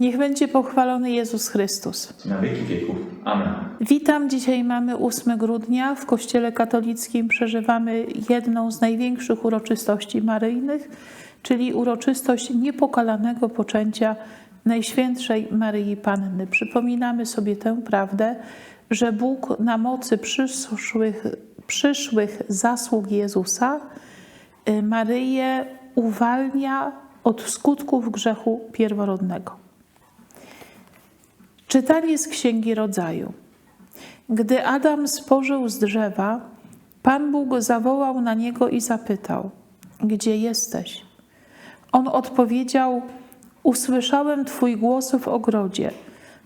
Niech będzie pochwalony Jezus Chrystus. na wieki wieków. Amen. Witam. Dzisiaj mamy 8 grudnia. W Kościele Katolickim przeżywamy jedną z największych uroczystości maryjnych, czyli uroczystość niepokalanego poczęcia Najświętszej Maryi Panny. Przypominamy sobie tę prawdę, że Bóg na mocy przyszłych, przyszłych zasług Jezusa y, Maryję uwalnia od skutków grzechu pierworodnego. Czytanie z Księgi Rodzaju. Gdy Adam spożył z drzewa, Pan Bóg zawołał na niego i zapytał: Gdzie jesteś? On odpowiedział: Usłyszałem Twój głos w ogrodzie.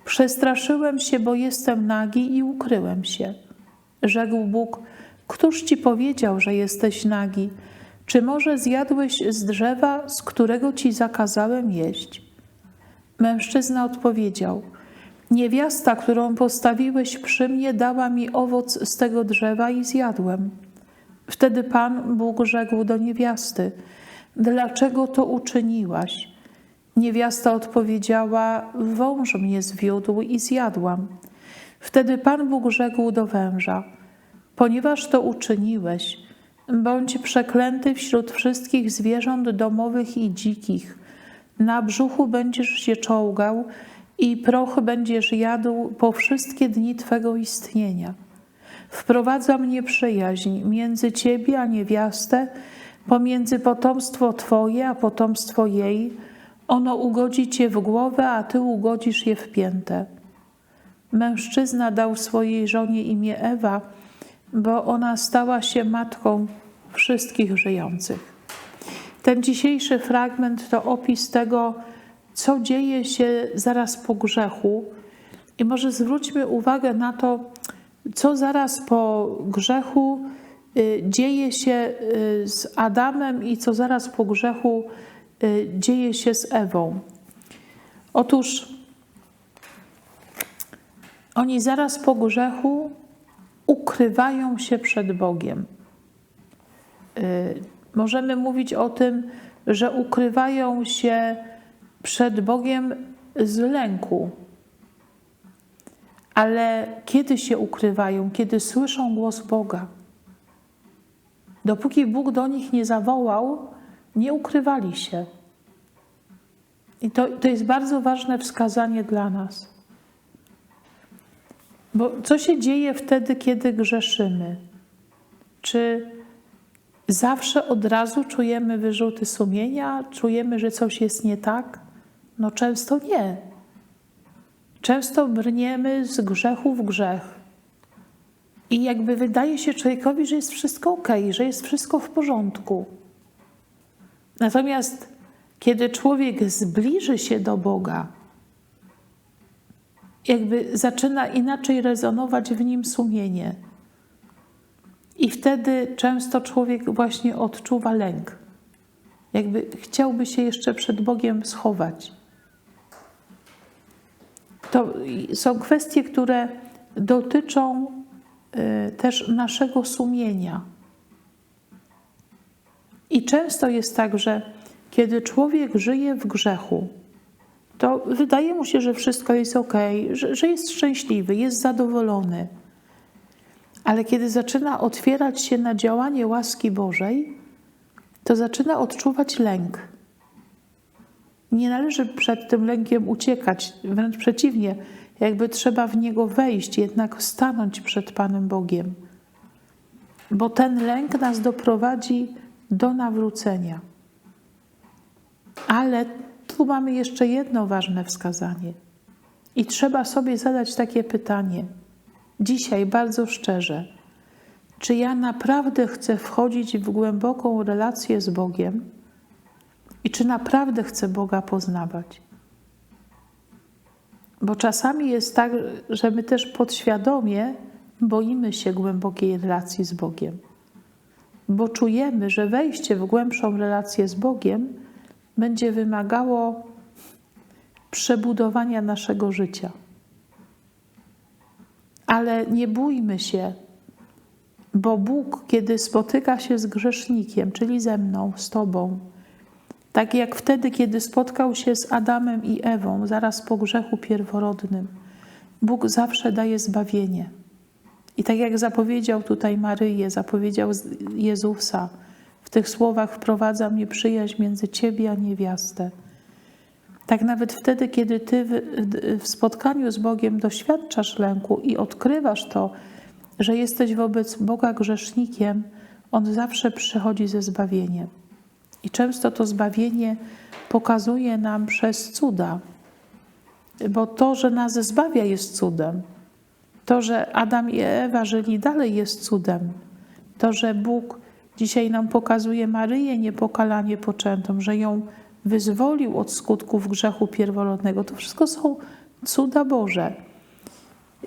Przestraszyłem się, bo jestem nagi i ukryłem się. Rzekł Bóg: Któż ci powiedział, że jesteś nagi? Czy może zjadłeś z drzewa, z którego ci zakazałem jeść? Mężczyzna odpowiedział: Niewiasta, którą postawiłeś przy mnie, dała mi owoc z tego drzewa i zjadłem. Wtedy Pan Bóg rzekł do niewiasty: Dlaczego to uczyniłaś? Niewiasta odpowiedziała: Wąż mnie zwiódł i zjadłam. Wtedy Pan Bóg rzekł do węża: Ponieważ to uczyniłeś, bądź przeklęty wśród wszystkich zwierząt domowych i dzikich. Na brzuchu będziesz się czołgał i proch będziesz jadł po wszystkie dni Twego istnienia. Wprowadzam nieprzyjaźń między Ciebie a niewiastę, pomiędzy potomstwo Twoje a potomstwo jej. Ono ugodzi Cię w głowę, a Ty ugodzisz je w piętę. Mężczyzna dał swojej żonie imię Ewa, bo ona stała się matką wszystkich żyjących. Ten dzisiejszy fragment to opis tego, co dzieje się zaraz po grzechu. I może zwróćmy uwagę na to, co zaraz po grzechu y, dzieje się y, z Adamem i co zaraz po grzechu y, dzieje się z Ewą. Otóż oni zaraz po grzechu ukrywają się przed Bogiem. Możemy mówić o tym, że ukrywają się przed Bogiem z lęku. Ale kiedy się ukrywają? Kiedy słyszą głos Boga. Dopóki Bóg do nich nie zawołał, nie ukrywali się. I to, to jest bardzo ważne wskazanie dla nas. Bo co się dzieje wtedy, kiedy grzeszymy? Czy zawsze od razu czujemy wyrzuty sumienia? Czujemy, że coś jest nie tak? No często nie. Często brniemy z grzechu w grzech. I jakby wydaje się człowiekowi, że jest wszystko ok, że jest wszystko w porządku. Natomiast kiedy człowiek zbliży się do Boga, jakby zaczyna inaczej rezonować w nim sumienie. I wtedy często człowiek właśnie odczuwa lęk. Jakby chciałby się jeszcze przed Bogiem schować. To są kwestie, które dotyczą y, też naszego sumienia. I często jest tak, że kiedy człowiek żyje w grzechu, to wydaje mu się, że wszystko jest ok, że, że jest szczęśliwy, jest zadowolony. Ale kiedy zaczyna otwierać się na działanie łaski Bożej, to zaczyna odczuwać lęk. Nie należy przed tym lękiem uciekać, wręcz przeciwnie, jakby trzeba w niego wejść, jednak stanąć przed Panem Bogiem. Bo ten lęk nas doprowadzi do nawrócenia. Ale tu mamy jeszcze jedno ważne wskazanie. I trzeba sobie zadać takie pytanie, dzisiaj bardzo szczerze: czy ja naprawdę chcę wchodzić w głęboką relację z Bogiem? I czy naprawdę chcę Boga poznawać? Bo czasami jest tak, że my też podświadomie boimy się głębokiej relacji z Bogiem, bo czujemy, że wejście w głębszą relację z Bogiem będzie wymagało przebudowania naszego życia. Ale nie bójmy się, bo Bóg, kiedy spotyka się z grzesznikiem, czyli ze mną, z Tobą, Tak jak wtedy, kiedy spotkał się z Adamem i Ewą, zaraz po grzechu pierworodnym, Bóg zawsze daje zbawienie. I tak jak zapowiedział tutaj Maryję, zapowiedział Jezusa, w tych słowach wprowadza mnie przyjaźń między ciebie a niewiastę. Tak nawet wtedy, kiedy ty w, spotkaniu z Bogiem doświadczasz lęku i odkrywasz to, że jesteś wobec Boga grzesznikiem, On zawsze przychodzi ze zbawieniem. I często to zbawienie pokazuje nam przez cuda, bo to, że nas zbawia, jest cudem. To, że Adam i Ewa żyli dalej, jest cudem. To, że Bóg dzisiaj nam pokazuje Maryję niepokalanie poczętą, że ją wyzwolił od skutków grzechu pierworodnego, to wszystko są cuda Boże.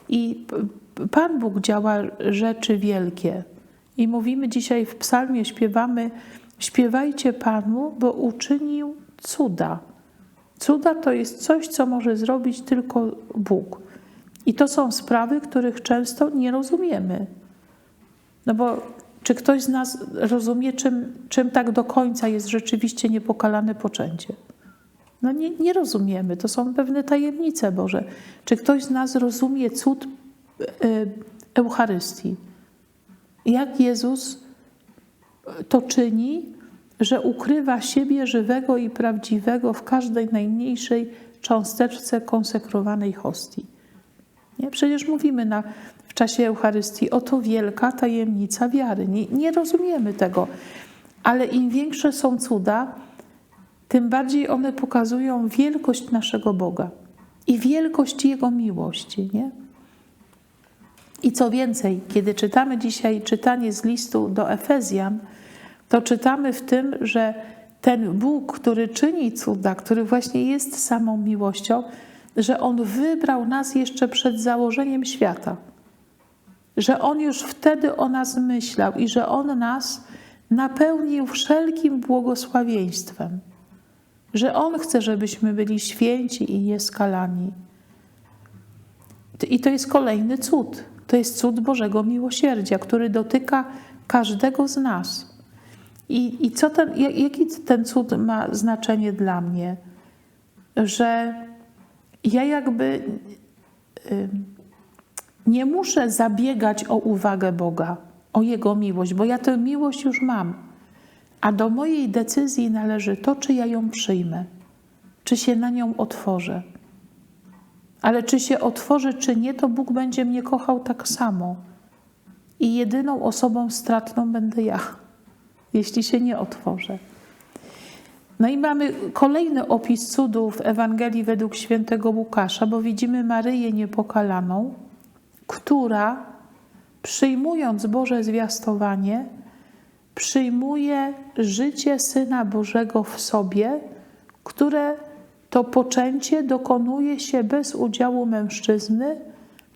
I Pan Bóg działa rzeczy wielkie. I mówimy dzisiaj w psalmie, śpiewamy, śpiewajcie Panu, bo uczynił cuda. Cuda to jest coś, co może zrobić tylko Bóg. I to są sprawy, których często nie rozumiemy. No bo czy ktoś z nas rozumie, czym, czym tak do końca jest rzeczywiście niepokalane poczęcie? No nie, nie rozumiemy, to są pewne tajemnice Boże. Czy ktoś z nas rozumie cud e, Eucharystii? Jak Jezus to czyni, że ukrywa siebie żywego i prawdziwego w każdej najmniejszej cząsteczce konsekrowanej hostii. Nie? Przecież mówimy na, w czasie Eucharystii, oto wielka tajemnica wiary. Nie, nie rozumiemy tego, ale im większe są cuda, tym bardziej one pokazują wielkość naszego Boga i wielkość Jego miłości. Nie? I co więcej, kiedy czytamy dzisiaj czytanie z listu do Efezjan, to czytamy w tym, że ten Bóg, który czyni cuda, który właśnie jest samą miłością, że On wybrał nas jeszcze przed założeniem świata, że On już wtedy o nas myślał i że On nas napełnił wszelkim błogosławieństwem, że On chce, żebyśmy byli święci i nieskalani. I to jest kolejny cud. To jest cud Bożego miłosierdzia, który dotyka każdego z nas. I, i co ten, jaki ten cud ma znaczenie dla mnie? Że ja jakby nie muszę zabiegać o uwagę Boga, o Jego miłość, bo ja tę miłość już mam. A do mojej decyzji należy to, czy ja ją przyjmę, czy się na nią otworzę. Ale czy się otworzę, czy nie, to Bóg będzie mnie kochał tak samo. I jedyną osobą stratną będę ja, jeśli się nie otworzę. No i mamy kolejny opis cudów Ewangelii według świętego Łukasza, bo widzimy Maryję niepokalaną, która przyjmując Boże zwiastowanie, przyjmuje życie Syna Bożego w sobie, które to poczęcie dokonuje się bez udziału mężczyzny,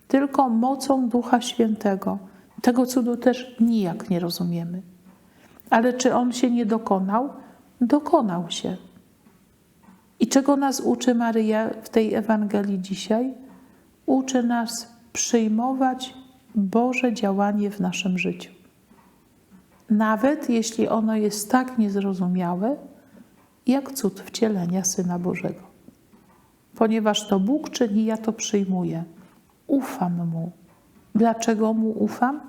tylko mocą Ducha Świętego. Tego cudu też nijak nie rozumiemy. Ale czy on się nie dokonał? dokonał się. I czego nas uczy Maryja w tej Ewangelii dzisiaj? Uczy nas przyjmować Boże działanie w naszym życiu. Nawet jeśli ono jest tak niezrozumiałe, jak cud wcielenia Syna Bożego. Ponieważ to Bóg czyni, ja to przyjmuję. Ufam Mu. Dlaczego Mu ufam?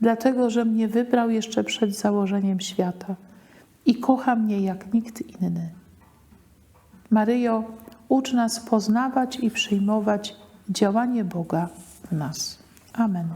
Dlatego, że mnie wybrał jeszcze przed założeniem świata i kocha mnie jak nikt inny. Maryjo, ucz nas poznawać i przyjmować działanie Boga w nas. Amen.